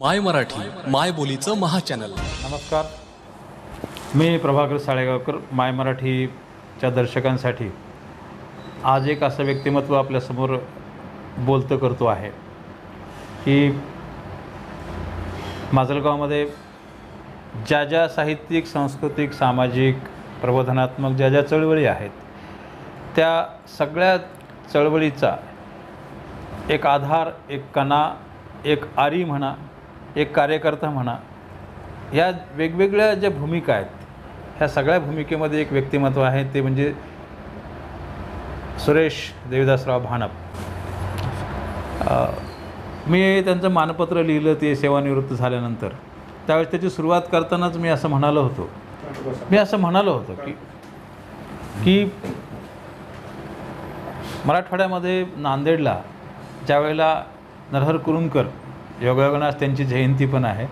माय मराठी माय बोलीचं महाचॅनल नमस्कार. मी प्रभाकर साळेगावकर माय मराठीच्या दर्शकांसाठी आज एक असं व्यक्तिमत्व आपल्यासमोर बोलतं करतो आहे की माजलगावमध्ये ज्या ज्या साहित्यिक सांस्कृतिक सामाजिक प्रबोधनात्मक ज्या ज्या चळवळी आहेत त्या सगळ्या चळवळीचा एक आधार एक कणा एक आरी म्हणा एक कार्यकर्ता म्हणा ह्या वेगवेगळ्या ज्या भूमिका आहेत ह्या सगळ्या भूमिकेमध्ये एक व्यक्तिमत्व आहे ते म्हणजे सुरेश देविदासराव भानप. मी त्यांचं मानपत्र लिहिलं ते सेवानिवृत्त झाल्यानंतर. त्यावेळेस त्याची सुरुवात करतानाच मी असं म्हणालो होतो. मी असं म्हणालो होतो की की मराठवाड्यामध्ये नांदेडला ज्यावेळेला नरहर कुरुंकर योगायोगानं आज त्यांची जयंती पण आहे.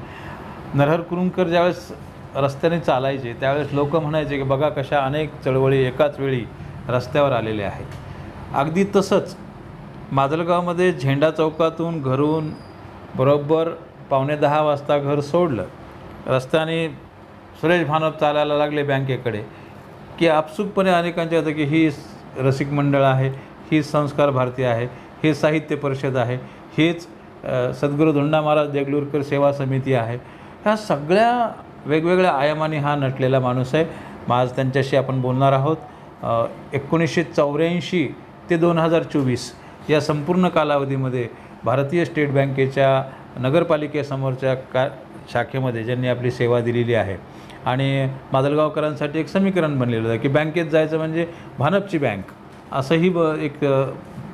नरहर कुरुंकर ज्यावेळेस रस्त्याने चालायचे त्यावेळेस लोक म्हणायचे की बघा कशा अनेक चळवळी एकाच वेळी रस्त्यावर आलेल्या आहेत. अगदी तसंच माजलगावमध्ये झेंडा चौकातून घरून बरोबर पावणे दहा वाजता घर सोडलं. रस्त्याने सुरेश भानप चालायला लागले बँकेकडे. की आपसुकपणे अनेकांच्या होतं की ही रसिक मंडळ आहे ही संस्कार भारती आहे हे साहित्य परिषद आहे हेच सद्गुरू धोंडा महाराज देगलूरकर सेवा समिती आहे. ह्या सगळ्या वेगवेगळ्या आयामाने हा नटलेला माणूस आहे. मग आज त्यांच्याशी आपण बोलणार आहोत. एकोणीसशे चौऱ्याऐंशी ते दोन हजार चोवीस या संपूर्ण कालावधीमध्ये भारतीय स्टेट बँकेच्या नगरपालिकेसमोरच्या का शाखेमध्ये ज्यांनी आपली सेवा दिलेली आहे. आणि माजलगावकरांसाठी एक समीकरण बनलेलं होतं की बँकेत जायचं म्हणजे भानपची बँक असंही ब एक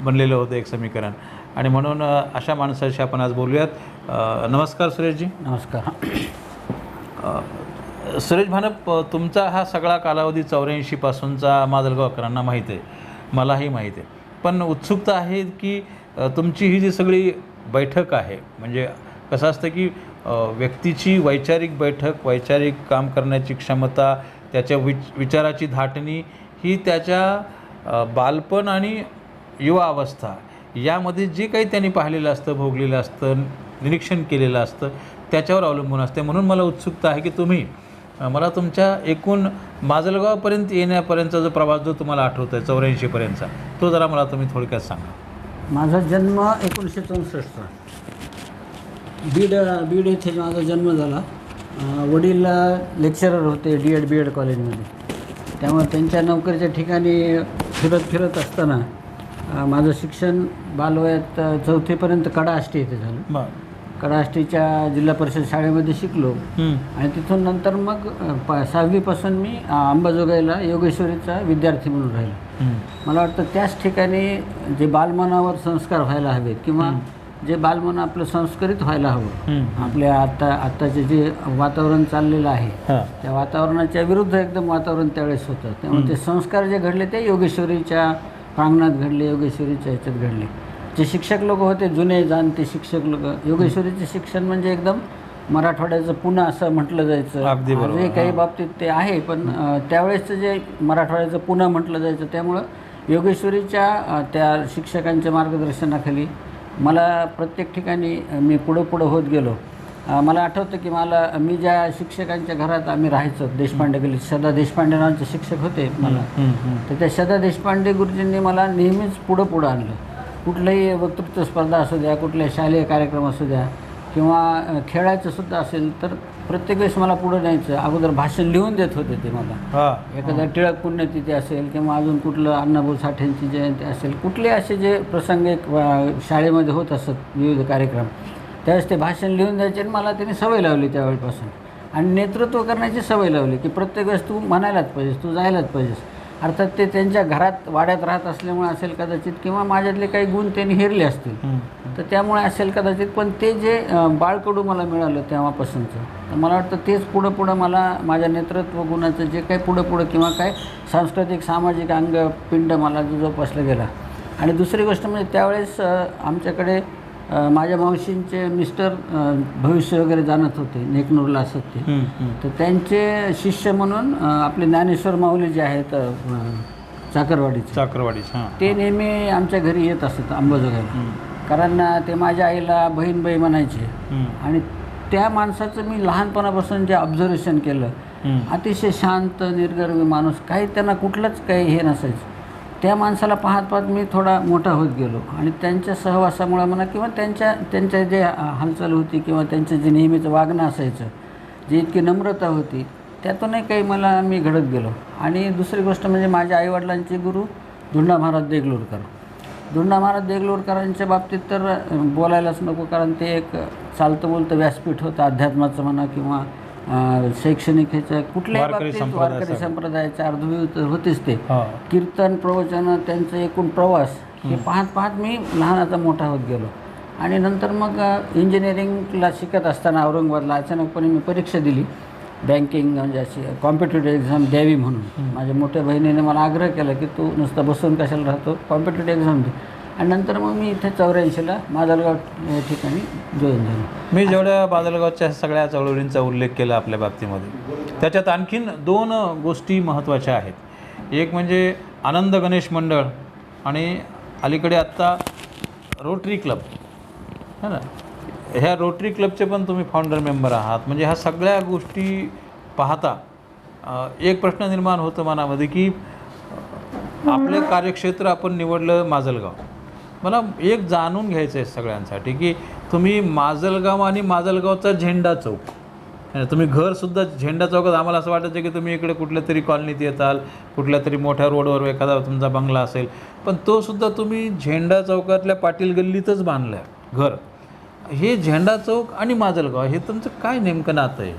बनलेलं होतं एक समीकरण. आणि म्हणून अशा माणसाशी आपण आज बोलूयात. नमस्कार सुरेशजी. नमस्कार. सुरेश भानप तुमचा हा सगळा कालावधी चौऱ्याऐंशीपासूनचा माजलगावकरांना माहीत आहे. मलाही माहीत आहे. पण उत्सुकता आहे की तुमची ही जी सगळी बैठक आहे म्हणजे कसं असतं की व्यक्तीची वैचारिक बैठक वैचारिक काम करण्याची क्षमता त्याच्या विच विचाराची धाटणी ही त्याच्या बालपण आणि युवा अवस्था यामध्ये जे काही त्यांनी पाहिलेलं असतं भोगलेलं असतं निरीक्षण केलेलं असतं त्याच्यावर अवलंबून असते. म्हणून मला उत्सुकता आहे की तुम्ही मला तुमच्या एकूण माजलगावपर्यंत येण्यापर्यंतचा जो प्रवास जो तुम्हाला आठवतो आहे चौऱ्याऐंशीपर्यंतचा तो जरा मला तुम्ही थोडक्यात सांगा. माझा जन्म एकोणीसशे चौसष्टचा बीड बीड येथे माझा जन्म झाला. वडील लेक्चरर होते डी एड बी एड कॉलेजमध्ये त्यामुळे त्यांच्या नोकरीच्या ठिकाणी फिरत फिरत असताना माझं शिक्षण बालवयात चौथीपर्यंत कडा आष्टी येथे झालं. बरं. कडा आष्टीच्या जिल्हा परिषद शाळेमध्ये शिकलो. आणि तिथून नंतर मग प सहावीपासून मी अं, अंबाजोगाईला योगेश्वरीचा विद्यार्थी म्हणून राहिलो. मला वाटतं त्याच ठिकाणी जे बालमनावर संस्कार व्हायला हवेत किंवा जे बालमन आपलं संस्करित व्हायला हवं. आपल्या आता आत्ताचे जे वातावरण चाललेलं आहे हां. त्या वातावरणाच्या विरुद्ध एकदम वातावरण त्यावेळेस होतं. त्यामुळे ते संस्कार जे घडले ते योगेश्वरीच्या प्रांगणात घडले योगेश्वरीच्या ह्याच्यात घडले. जे शिक्षक लोक होते जुने जाणते शिक्षक लोक. योगेश्वरीचे शिक्षण म्हणजे एकदम मराठवाड्याचं पुन्हा असं म्हटलं जायचं. आजही काही बाबतीत ते आहे पण त्यावेळेसचं जे मराठवाड्याचं पुन्हा म्हटलं जायचं त्यामुळं योगेश्वरीच्या त्या शिक्षकांच्या मार्गदर्शनाखाली मला प्रत्येक ठिकाणी मी पुढं पुढं होत गेलो. मला आठवतं की मला मी ज्या शिक्षकांच्या घरात आम्ही राहायचो देशपांडे गल्लीत सदा देशपांडे नावाचे शिक्षक होते मला. तर त्या सदा देशपांडे गुरुजींनी मला नेहमीच पुढं पुढं आणलं. कुठलंही वक्तृत्व स्पर्धा असू द्या कुठले शालेय कार्यक्रम असू द्या किंवा खेळायचं सुद्धा असेल तर प्रत्येक वेळेस मला पुढं न्यायचं. अगोदर भाषण लिहून देत होते ते मला. एखादा टिळक पुण्यतिथी असेल किंवा अजून कुठलं अण्णाभाऊ साठेंची जयंती असेल कुठले असे जे प्रसंग एक शाळेमध्ये होत असत विविध कार्यक्रम. त्यावेळेस ते भाषण लिहून द्यायचे आणि मला त्यांनी सवय लावली त्यावेळेपासून. आणि नेतृत्व करण्याची सवय लावली की प्रत्येक वेळेस तू म्हणायलाच पाहिजेस तू जायलाच पाहिजेस. अर्थात ते त्यांच्या घरात वाड्यात राहत असल्यामुळे असेल कदाचित किंवा माझ्यातले काही गुण त्यांनी हेरले असतील. तर त्यामुळे असेल कदाचित पण ते जे बाळकडू मला मिळालं तेव्हापासूनचं तर मला वाटतं तेच पुढं पुढं मला माझ्या नेतृत्व गुणाचं जे काही पुढं पुढं किंवा काय सांस्कृतिक सामाजिक अंग पिंड मला जो जोपासला गेला. आणि दुसरी गोष्ट म्हणजे त्यावेळेस आमच्याकडे माझ्या मावशींचे मिस्टर भविष्य वगैरे जाणत होते नेकनूरला असत ते. तर त्यांचे शिष्य म्हणून आपले ज्ञानेश्वर माऊली जे आहेत चाकरवाडीच. हां. ते नेहमी आमच्या घरी येत असत अंबाजोगाईला कारण ते माझ्या आईला बहीणबाई म्हणायचे. आणि त्या माणसाचं मी लहानपणापासून जे ऑब्झर्वेशन केलं. अतिशय शांत निर्गर्वी माणूस काही त्यांना कुठलंच काही हे नसायचं. त्या माणसाला पाहत पाहत मी थोडा मोठा होत गेलो. आणि त्यांच्या सहवासामुळे म्हणा किंवा त्यांच्या त्यांच्या जे हालचाल होती किंवा त्यांचं जे नेहमीचं वागणं असायचं जी इतकी नम्रता होती त्यातूनही काही मला मी घडत गेलो. आणि दुसरी गोष्ट म्हणजे माझ्या आईवडिलांचे गुरु धुंडा महाराज देगलूरकर. धुंडा महाराज देगलूरकरांच्या बाबतीत तर बोलायलाच नको कारण ते एक चालतं बोलतं व्यासपीठ होतं अध्यात्माचं म्हणा किंवा शैक्षणिक ह्याचं कुठल्याही वारकरी बाबतीत वारकरी संप्रदायाच्या अर्धविव तर होतेच ते. हो. कीर्तन प्रवचन त्यांचं एकूण प्रवास हे पाहत पाहत मी लहानाचा मोठा होत गेलो. आणि नंतर मग इंजिनिअरिंगला शिकत असताना औरंगाबादला अचानकपणे मी परीक्षा दिली. बँकिंग म्हणजे अशी कॉम्पिटेटिव्ह एक्झाम द्यावी म्हणून. माझ्या मोठ्या बहिणीने मला आग्रह केला की तू नुसतं बसून कशाला राहतो? कॉम्पिटेटिव्ह एक्झाम दे. आणि नंतर मग मी इथे चौऱ्याऐंशीला माजलगाव या ठिकाणी जॉईन झालो. मी जेवढ्या बादलगावच्या सगळ्या चळवळींचा उल्लेख केला आपल्या बाबतीमध्ये त्याच्यात आणखीन दोन गोष्टी महत्त्वाच्या आहेत. एक म्हणजे आनंद गणेश मंडळ आणि अलीकडे आत्ता रोटरी क्लब है ना? ह्या रोटरी क्लबचे पण तुम्ही फाउंडर मेंबर आहात. म्हणजे ह्या सगळ्या गोष्टी पाहता एक प्रश्न निर्माण होतो मनामध्ये की आपले कार्यक्षेत्र आपण निवडलं माजलगाव. मला एक जाणून घ्यायचं आहे सगळ्यांसाठी की तुम्ही माजलगाव आणि माजलगावचा झेंडा चौक. म्हणजे तुम्ही घरसुद्धा झेंडा चौकात आम्हाला असं वाटायचं की तुम्ही इकडे कुठल्या तरी कॉलनीत येताल कुठल्या तरी मोठ्या रोडवर एखादा तुमचा बंगला असेल. पण तो सुद्धा तुम्ही झेंडा चौकातल्या पाटील गल्लीतच बांधला आहे घर. हे झेंडा चौक आणि माजलगाव हे तुमचं काय नेमकं नातं आहे?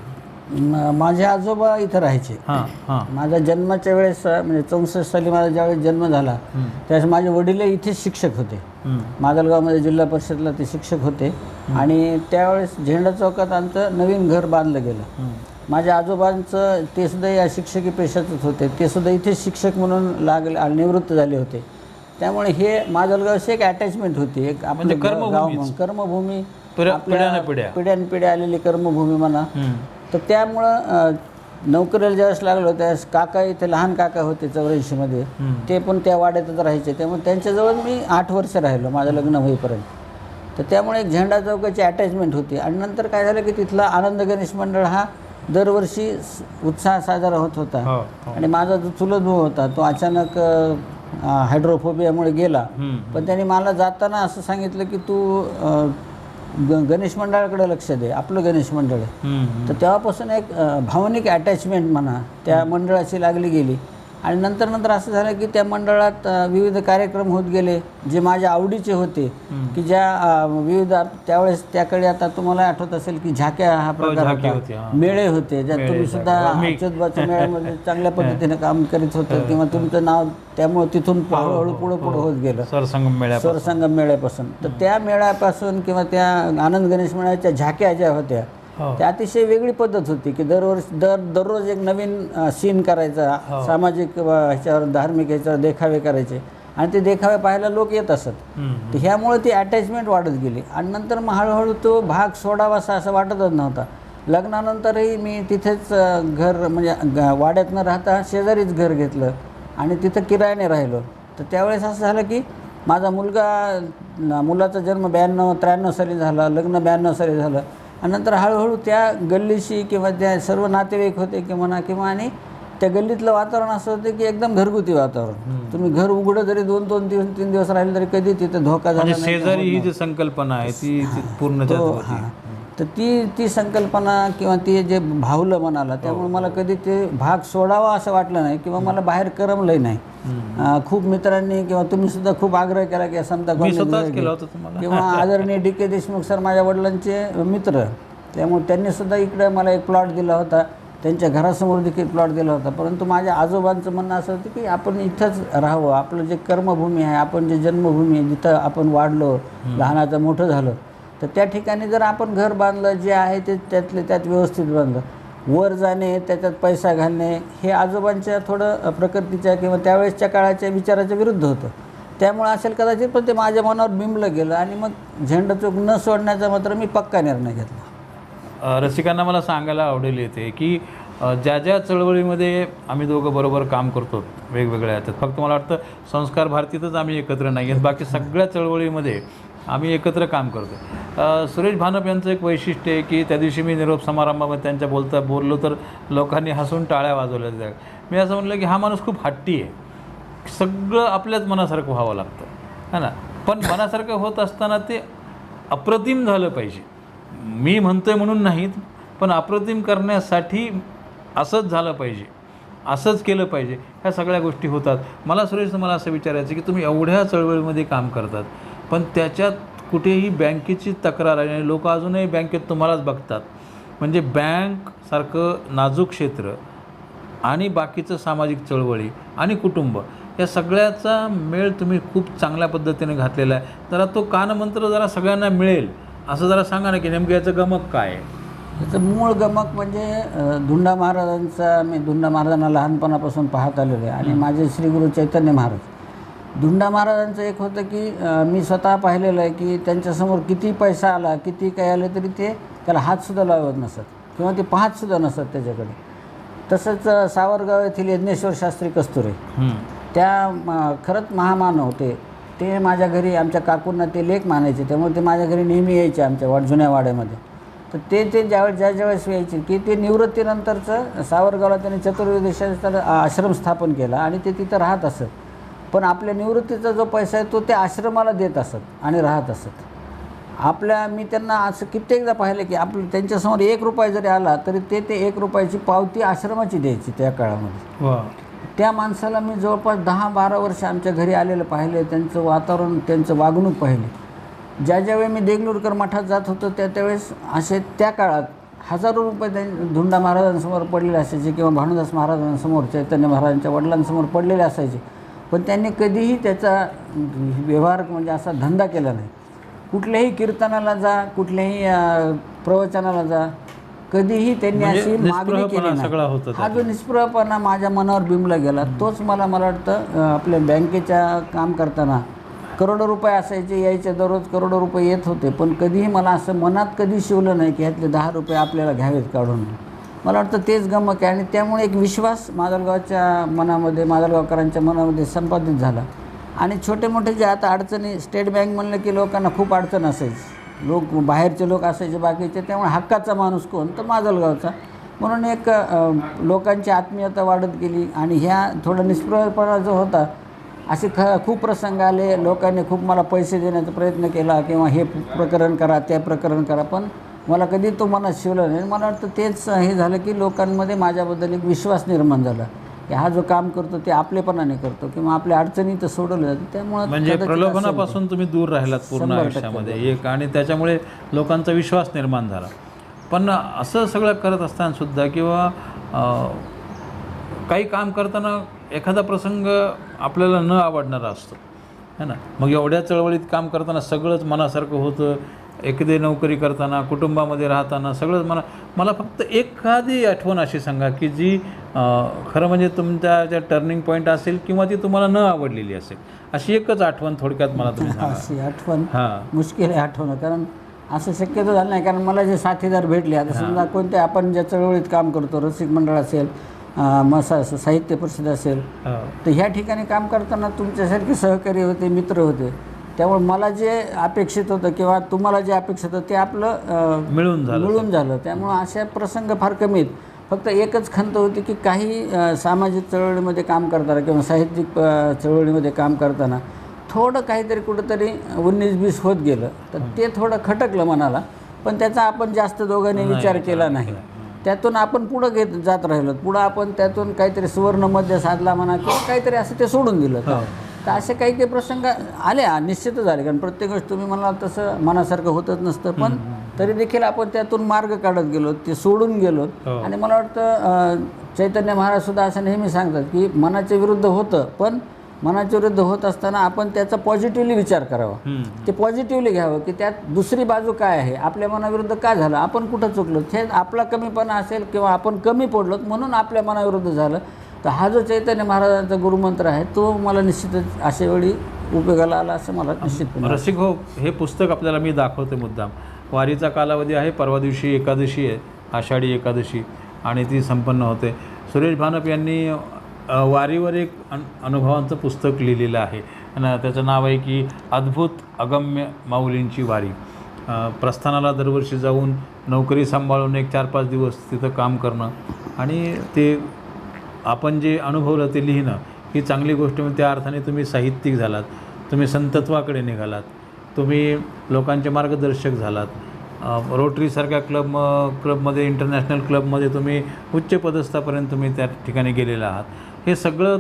माझे आजोबा इथं राहायचे. हां हां. माझा जन्माच्या वेळेस म्हणजे चौसष्ट साली माझा ज्यावेळेस जन्म झाला. त्यावेळेस माझे वडील इथेच शिक्षक होते. माजलगावमध्ये जिल्हा परिषदला ते शिक्षक होते. आणि त्यावेळेस झेंडा चौकात आमचं नवीन घर बांधलं गेलं. माझ्या आजोबांचं ते सुद्धा या शिक्षकी पेशातच होते. ते सुद्धा इथेच शिक्षक म्हणून लागले आणि निवृत्त झाले होते. त्यामुळे हे माजलगावशी एक अटॅचमेंट होती. एक आपलं म्हणजे कर्मभूमी पिढ्या- आपल्या पिढ्यानपिढ्या. आलेली कर्मभूमी म्हणा. तर त्यामुळं नोकरीला ज्यावेळेस लागलो त्यावेळेस काका इथे लहान काका होते चौऱ्याऐंशीमध्ये. ते पण त्या वाड्यातच राहायचे. त्यामुळे त्यांच्याजवळ मी आठ वर्ष राहिलो माझं लग्न होईपर्यंत. तर त्यामुळे एक झेंडा चौकाची अटॅचमेंट होती. आणि नंतर काय झालं की तिथला आनंद गणेश मंडळ हा दरवर्षी उत्साह साजरा होत होता. हो हो. आणि माझा जो चुलत भाऊ होता तो अचानक हायड्रोफोबियामुळे गेला. पण त्यांनी मला जाताना असं सांगितलं की तू ग गणेश मंडळाकडे लक्ष दे आपलं गणेश मंडळ आहे. तर तेव्हापासून एक भावनिक अटॅचमेंट म्हणा त्या मंडळाची लागली गेली आणि नंतर नंतर असं झालं की त्या मंडळात विविध कार्यक्रम होत गेले जे माझ्या आवडीचे होते की ज्या विविध त्यावेळेस त्याकडे आता तुम्हाला आठवत असेल की झाक्या हा प्रकार होती, हां. मेळे होते ज्यात तुम्ही सुद्धा मी- अच्युतबाच्या मेळ्यामध्ये चांगल्या पद्धतीने काम करीत होतं किंवा तुमचं नाव त्यामुळे तिथून हळूहळू पुढं पुढं होत गेलं. सरसंगम मेळ्या सरसंगम मेळ्यापासून. तर त्या मेळ्यापासून किंवा त्या आनंद गणेश मेळ्याच्या झाक्या ज्या होत्या हो. त्या अतिशय वेगळी पद्धत होती की दरवर्षी दर दररोज एक नवीन सीन करायचा सामाजिक व ह्याच्यावर धार्मिक ह्याच्यावर देखावे करायचे. आणि ते देखावे पाहायला लोक येत असत. हं. तर ह्यामुळे ती अटॅचमेंट वाढत गेली. आणि नंतर मग हळूहळू तो भाग सोडावासा असं वाटतच नव्हता. लग्नानंतरही मी तिथेच घर म्हणजे वाड्यात न राहता शेजारीच घर घेतलं आणि तिथं किरायाने राहिलो. तर त्यावेळेस असं झालं की माझा मुलगा मुलाचा जन्म ब्याण्णव त्र्याण्णव साली झाला लग्न ब्याण्णव साली झालं. आणि नंतर हळूहळू त्या गल्लीशी किंवा त्या सर्व नातेवाईक होते की म्हणा किंवा आणि त्या गल्लीतलं वातावरण असं होतं की एकदम घरगुती वातावरण. तुम्ही घर उघडं जरी दोन दोन दिवस तीन दिवस राहिले तरी कधी तिथे धोका झाला म्हणजे शेजारी ही जी संकल्पना आहे ती पूर्ण. हां. तर ती ती संकल्पना किंवा ती जे भावलं मनाला त्यामुळे मला कधी ते भाग सोडावा असं वाटलं नाही किंवा मला बाहेर करमलंही नाही. खूप मित्रांनी किंवा तुम्ही सुद्धा खूप आग्रह केला की समजा किंवा आदरणीय डी के देशमुख सर माझ्या वडिलांचे मित्र त्यामुळे त्यांनी सुद्धा इकडे मला एक प्लॉट दिला होता. त्यांच्या घरासमोर देखील प्लॉट दिला होता. परंतु माझ्या आजोबांचं म्हणणं असं होतं की आपण इथंच राहावं. आपलं जे कर्मभूमी आहे आपण जे जन्मभूमी आहे जिथं आपण वाढलो लहानाचं मोठं झालं तर त्या ठिकाणी जर आपण घर बांधलं जे आहे ते त्यातले त्यात व्यवस्थित बांधलं. वर जाणे त्याच्यात पैसा घालणे हे आजोबांच्या थोडं प्रकृतीच्या किंवा त्यावेळेसच्या काळाच्या विचाराच्या विरुद्ध होतं. त्यामुळे असेल कदाचित पण ते माझ्या मनावर बिंबलं गेलं आणि मग झेंडा चूक न सोडण्याचा मात्र मी पक्का निर्णय घेतला. रसिकांना मला सांगायला आवडेल येते की ज्या ज्या चळवळीमध्ये आम्ही दोघं बरोबर काम करतो वेगवेगळ्या ह्याच्यात. फक्त मला वाटतं संस्कार भारतीतच आम्ही एकत्र नाही आहेत. बाकी सगळ्या चळवळीमध्ये आम्ही एकत्र काम करतो सुरेश भानप यांचं एक वैशिष्ट्य आहे की त्या दिवशी मी निरोप समारंभामध्ये त्यांच्या बोलता बोललो तर लोकांनी हसून टाळ्या वाजवल्या त्या. मी असं म्हणलं की हा माणूस खूप हट्टी आहे. सगळं आपल्याच मनासारखं व्हावं लागतं. है ना? पण मनासारखं होत असताना ते अप्रतिम झालं पाहिजे. मी म्हणतोय म्हणून नाहीत पण अप्रतिम करण्यासाठी असंच झालं पाहिजे. असंच केलं पाहिजे. ह्या सगळ्या गोष्टी होतात. मला सुरेश तुम्हाला असं विचारायचं की तुम्ही एवढ्या चळवळीमध्ये काम करतात. पण त्याच्यात कुठेही बँकेची तक्रार आहे आणि लोक अजूनही बँकेत तुम्हालाच बघतात. म्हणजे बँकसारखं नाजूक क्षेत्र आणि बाकीचं सामाजिक चळवळी आणि कुटुंब या सगळ्याचा मेळ तुम्ही खूप चांगल्या पद्धतीने घातलेला आहे. जरा तो कानमंत्र जरा सगळ्यांना मिळेल. असं जरा सांगा ना की नेमकं याचं गमक काय आहे? त्याचं मूळ गमक म्हणजे धुंडा महाराजांचा मी धुंडा महाराजांना लहानपणापासून पाहत आलेलो आहे. आणि माझे श्री गुरु चैतन्य महाराज. धुंडा महाराजांचं एक होतं की मी स्वतः पाहिलेलं आहे की त्यांच्यासमोर किती पैसा आला किती काय आलं तरी ते त्याला हातसुद्धा लावत नसत किंवा ते पाहतसुद्धा नसत त्याच्याकडे. तसंच सावरगाव येथील यज्ञेश्वर शास्त्री कस्तुरे. त्या खरंच महामान होते. ते माझ्या घरी आमच्या काकूंना ते लेख मानायचे. त्यामुळे ते माझ्या घरी नेहमी यायचे आमच्या वाड जुन्या वाड्यामध्ये. तर ते ते ज्यावेळेस ज्या ज्यावेळेस यायचे की ते निवृत्तीनंतरचं सावरगावला त्यांनी चतुर्वेदेशाचा आश्रम स्थापन केला आणि ते तिथं राहत असत. पण आपल्या निवृत्तीचा जो पैसा आहे तो ते आश्रमाला देत असत आणि राहत असत. आपल्या मी त्यांना असं कित्येकदा पाहिलं की आपलं त्यांच्यासमोर एक रुपया जरी आला तरी ते ते एक रुपयाची पावती आश्रमाची द्यायची त्या काळामध्ये. त्या माणसाला मी जवळपास दहा बारा वर्ष आमच्या घरी आलेलं पाहिले त्यांचं वातावरण त्यांचं वागणूक पाहिली. ज्या ज्यावेळी मी देगलूरकर मठात जात होतो त्या त्यावेळेस असे त्या काळात हजारो रुपये त्यां धुंडा महाराजांसमोर पडलेले असायचे किंवा भानुदास महाराजांसमोर चैतन्य महाराजांच्या वडिलांसमोर पडलेले असायचे. पण त्यांनी कधीही त्याचा व्यवहार म्हणजे असा धंदा केला नाही. कुठल्याही कीर्तनाला जा कुठल्याही प्रवचनाला जा कधीही त्यांनी म्हणजे अशी मागणी केली नाही. हा जो निष्प्रभपणा माझ्या मनावर बिंबला गेला तोच मला मला वाटतं आपल्या बँकेच्या काम करताना करोडो रुपये असायचे यायचे दररोज करोडो रुपये येत होते. पण कधीही मला असं मनात कधी शिवलं नाही की ह्यातले दहा रुपये आपल्याला घ्यावेत काढून. मला वाटतं तेच गमक आहे. आणि त्यामुळे एक विश्वास माजलगावच्या मनामध्ये माजलगावकरांच्या मनामध्ये संपादित झाला. आणि छोटे मोठे जे आता अडचणी स्टेट बँक म्हणलं की लोकांना खूप अडचण असायची. लोक बाहेरचे लोक असायचे बाकीचे त्यामुळे हक्काचा माणूस कोण? तर माजलगावचा. म्हणून एक लोकांची आत्मीयता वाढत गेली आणि ह्या थोडा निष्प्रभपणा जो होता असे ख खूप प्रसंग आले. लोकांनी खूप मला पैसे देण्याचा प्रयत्न केला किंवा हे प्रकरण करा ते प्रकरण करा. पण मला कधी तो मनात शिवला नाही. मला वाटतं तेच हे झालं की लोकांमध्ये माझ्याबद्दल एक विश्वास निर्माण झाला. की हा जो काम करतो ते आपलेपणाने करतो किंवा आपल्या अडचणी तर सोडवल्या जातात. त्यामुळं म्हणजे. प्रलोभनापासून तुम्ही दूर राहिलात पूर्ण आयुष्यामध्ये. एक आणि त्याच्यामुळे लोकांचा विश्वास निर्माण झाला. पण असं सगळं करत असताना सुद्धा किंवा काही काम करताना एखादा प्रसंग आपल्याला न आवडणारा असतो. है ना? मग एवढ्या चळवळीत काम करताना सगळंच मनासारखं होतं. एखादी नोकरी करताना कुटुंबामध्ये राहताना सगळंच मला मला फक्त एखादी आठवण अशी सांगा की जी खरं म्हणजे तुमच्या ज्या टर्निंग पॉईंट असेल किंवा ती तुम्हाला न आवडलेली असेल अशी एकच आठवण थोडक्यात मला तुम्ही अशी आठवण हां. मुश्किल आहे आठवणं कारण असं शक्यतो झालं नाही कारण मला जे साथीदार भेटले आता समजा कोणते आपण ज्या चळवळीत काम करतो रसिक मंडळ असेल मसा साहित्य परिषद असेल हां. तर ह्या ठिकाणी काम करताना तुमच्यासारखे सहकारी होते मित्र होते त्यामुळे मला जे अपेक्षित होतं किंवा तुम्हाला जे अपेक्षित होतं ते आपलं मिळून झालं मिळून झालं. त्यामुळं अशा प्रसंग फार कमी आहेत. फक्त एकच खंत होती की काही सामाजिक चळवळीमध्ये काम करताना किंवा साहित्यिक चळवळीमध्ये काम करताना थोडं काहीतरी कुठंतरी उन्नीस बीस होत गेलं. तर ते थोडं खटकलं मनाला. पण त्याचा आपण जास्त दोघांनी विचार केला नाही त्यातून आपण पुढं घेत जात राहिलो. पुढं आपण त्यातून काहीतरी सुवर्ण मध्य साधला म्हणा किंवा काहीतरी असं ते सोडून दिलं. तर असे काही काही प्रसंग आले निश्चितच आले. कारण प्रत्येक गोष्ट तुम्ही म्हणाल तसं मनासारखं होतच नसतं. पण तरी देखील आपण त्यातून मार्ग काढत गेलो ते सोडून गेलो. हो. आणि मला वाटतं चैतन्य महाराज सुद्धा असं नेहमी सांगतात की मनाच्या विरुद्ध होतं पण मनाच्या विरुद्ध होत असताना आपण त्याचा पॉझिटिव्हली विचार करावा. ते पॉझिटिव्हली घ्यावं की त्यात दुसरी बाजू काय आहे? आपल्या मनाविरुद्ध काय झालं? आपण कुठं चुकलो हे आपला कमीपणा असेल किंवा आपण कमी पडलो म्हणून आपल्या मनाविरुद्ध झालं. तर हा जो चैतन्य महाराजांचा गुरुमंत्र आहे तो मला निश्चितच अशा वेळी उपयोगाला आला असं मला निश्चित रसिक हो हे पुस्तक आपल्याला मी दाखवते मुद्दाम. वारीचा कालावधी आहे परवा दिवशी एकादशी आहे आषाढी एकादशी आणि ती संपन्न होते. सुरेश भानप यांनी वारीवर एक अन अनुभवांचं पुस्तक लिहिलेलं आहे. न त्याचं नाव आहे की अद्भुत अगम्य माऊलींची वारी. प्रस्थानाला दरवर्षी जाऊन नोकरी सांभाळून एक चार पाच दिवस तिथं काम करणं. आणि ते आपण जे अनुभवलं ते लिहिणं ही चांगली गोष्ट म्हणजे त्या अर्थाने तुम्ही साहित्यिक झालात तुम्ही संतत्वाकडे निघालात तुम्ही लोकांचे मार्गदर्शक झालात. रोटरीसारख्या क्लब क्लबमध्ये इंटरनॅशनल क्लबमध्ये तुम्ही उच्च पदस्थापर्यंत तुम्ही त्या ठिकाणी गेलेला आहात. हे सगळं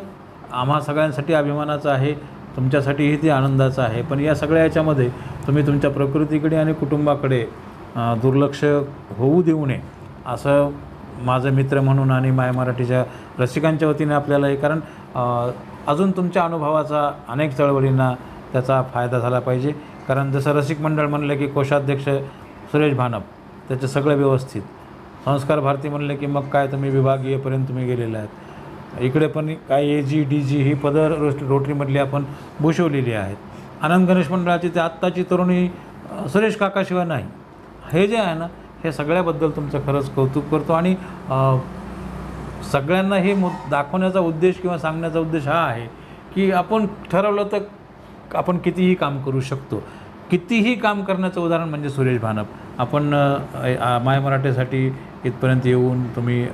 आम्हा सगळ्यांसाठी अभिमानाचं आहे तुमच्यासाठीही ते आनंदाचं आहे. पण या सगळ्या याच्यामध्ये तुम्ही तुमच्या प्रकृतीकडे आणि कुटुंबाकडे दुर्लक्ष होऊ देऊ नये असं माझं मित्र म्हणून आणि माय मराठीच्या रसिकांच्या वतीने आपल्याला हे कारण अजून तुमच्या अनुभवाचा अनेक चळवळींना त्याचा फायदा झाला पाहिजे. कारण जसं रसिक मंडळ म्हणलं की कोषाध्यक्ष सुरेश भानप त्याचं सगळं व्यवस्थित. संस्कार भारती म्हणलं की मग काय तुम्ही विभागीयपर्यंत तुम्ही गेलेले आहेत. इकडे पण काय ए जी डी जी ही पदर रोस्ट रोटरीमधली आपण भूषवलेली आहेत. आनंद गणेश मंडळाची ते आत्ताची तरुणी सुरेश काकाशिवाय नाही. हे जे आहे ना हे सगळ्याबद्दल तुमचं खरंच कौतुक करतो आणि सगळ्यांना हे मु दाखवण्याचा उद्देश किंवा सांगण्याचा उद्देश हा आहे की आपण ठरवलं तर आपण कितीही काम करू शकतो. कितीही काम करण्याचं उदाहरण म्हणजे सुरेश भानप. आपण माय मराठीसाठी इथपर्यंत येऊन तुम्ही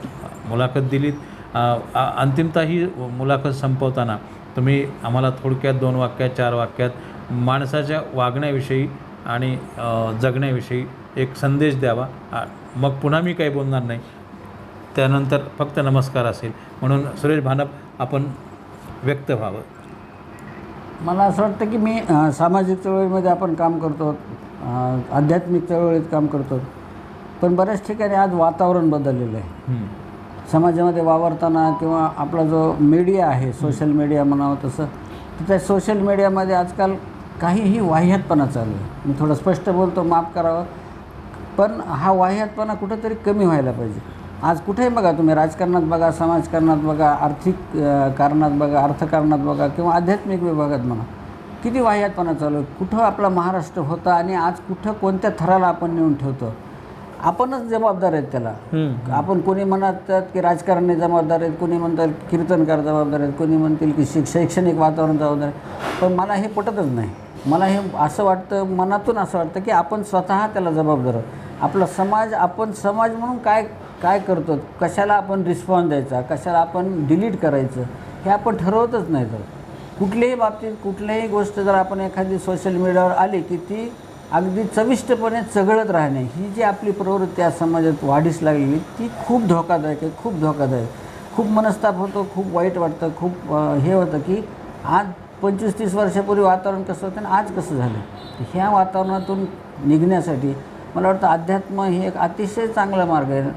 मुलाखत दिलीत. अ, अंतिमतः ही मुलाखत संपवताना तुम्ही आम्हाला थोडक्यात दोन वाक्यात चार वाक्यात माणसाच्या वागण्याविषयी आणि जगण्याविषयी एक संदेश द्यावा. मग पुन्हा मी काही बोलणार नाही. त्यानंतर फक्त नमस्कार असेल. म्हणून सुरेश भानप आपण व्यक्त व्हावं. मला असं वाटतं की मी सामाजिक चळवळीमध्ये आपण काम करतो. आध्यात्मिक चळवळीत काम करतो. पण बऱ्याच ठिकाणी आज वातावरण बदललेलं आहे. समाजामध्ये वावरताना किंवा आपला जो मीडिया आहे सोशल मीडिया म्हणावं तसं तर त्या सोशल मीडियामध्ये आजकाल काहीही वाह्यातपणा चालू आहे. मी थोडं स्पष्ट बोलतो माफ करावं. पण हा वाह्यातपणा कुठंतरी कमी व्हायला पाहिजे. आज कुठेही बघा तुम्ही राजकारणात बघा समाजकारणात बघा आर्थिक कारणात बघा अर्थकारणात बघा किंवा आध्यात्मिक विभागात म्हणा किती वाह्यातपणा चालू आहे. कुठं आपला महाराष्ट्र होता आणि आज कुठं कोणत्या थराला आपण नेऊन ठेवतो? आपणच जबाबदार आहेत त्याला. आपण कोणी म्हणतात की राजकारणी जबाबदार आहेत कोणी म्हणतात कीर्तनकार जबाबदार आहेत कोणी म्हणतील की शिक शैक्षणिक वातावरण जबाबदार आहे. पण मला हे पटतच नाही. मला हे असं वाटतं मनातून असं वाटतं की आपण स्वतः त्याला जबाबदार आपला समाज आपण समाज म्हणून काय काय करतो कशाला आपण रिस्पॉन्स द्यायचा कशाला आपण डिलीट करायचं हे आपण ठरवतच नाही तर. कुठल्याही बाबतीत कुठल्याही गोष्ट जर आपण एखादी सोशल मीडियावर आली की ती अगदी चविष्टपणे चघळत राहणे ही जी आपली प्रवृत्ती आज समाजात वाढीस लागलेली ती खूप धोकादायक आहे खूप धोकादायक. खूप मनस्ताप होतो खूप वाईट वाटतं खूप हे होतं की आज पंचवीस तीस वर्षापूर्वी वातावरण कसं होतं आणि आज कसं झालं ह्या वातावरणातून निघण्यासाठी मला वाटतं अध्यात्म हे एक अतिशय चांगला मार्ग आहे.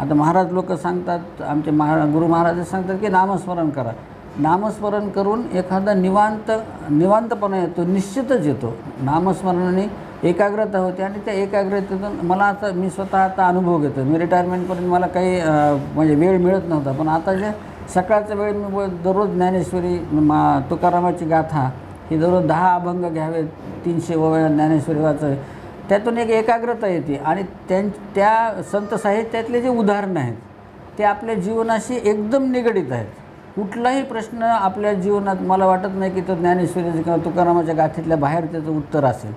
आता महाराज लोक सांगतात आमचे महा गुरु महाराज सांगतात की नामस्मरण करा. नामस्मरण करून एखादा निवांत निवांतपणा येतो निश्चितच येतो. नामस्मरणाने एकाग्रता होते आणि त्या एकाग्रतेतून मला आता मी स्वतः आता अनुभव घेतो मी रिटायरमेंटपर्यंत मला काही म्हणजे वेळ मिळत नव्हता. पण आता जे सकाळच्या वेळ मी दररोज ज्ञानेश्वरी मा तुकारामाची गाथा ही दररोज दहा अभंग घ्यावे तीनशे ओव्या ज्ञानेश्वरी वाचावे. त्यातून एक एकाग्रता येते आणि त्यां त्या संत साहित्यातले जे उदाहरणं आहेत ते आपल्या जीवनाशी एकदम निगडीत आहेत. कुठलाही प्रश्न आपल्या जीवनात मला वाटत नाही की तो ज्ञानेश्वरीचं किंवा तुकारामाच्या गाथीतल्या बाहेर त्याचं उत्तर असेल.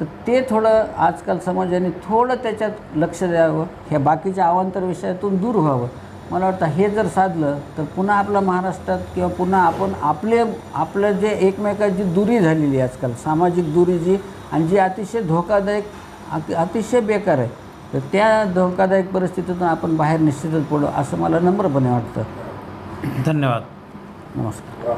तर ते थोडं आजकाल समाजाने थोडं त्याच्यात लक्ष द्यावं ह्या बाकीच्या अवांतर विषयातून दूर व्हावं. मला वाटतं हे जर साधलं तर पुन्हा आपल्या महाराष्ट्रात किंवा पुन्हा आपण आपले आपलं जे एकमेकाची दुरी झालेली आहे आजकाल सामाजिक दुरी जी आणि जी अतिशय धोकादायक अति अतिशय बेकार आहे तर त्या धोकादायक परिस्थितीतून आपण बाहेर निश्चितच पडू असं मला नम्रपणे वाटतं. धन्यवाद. नमस्कार.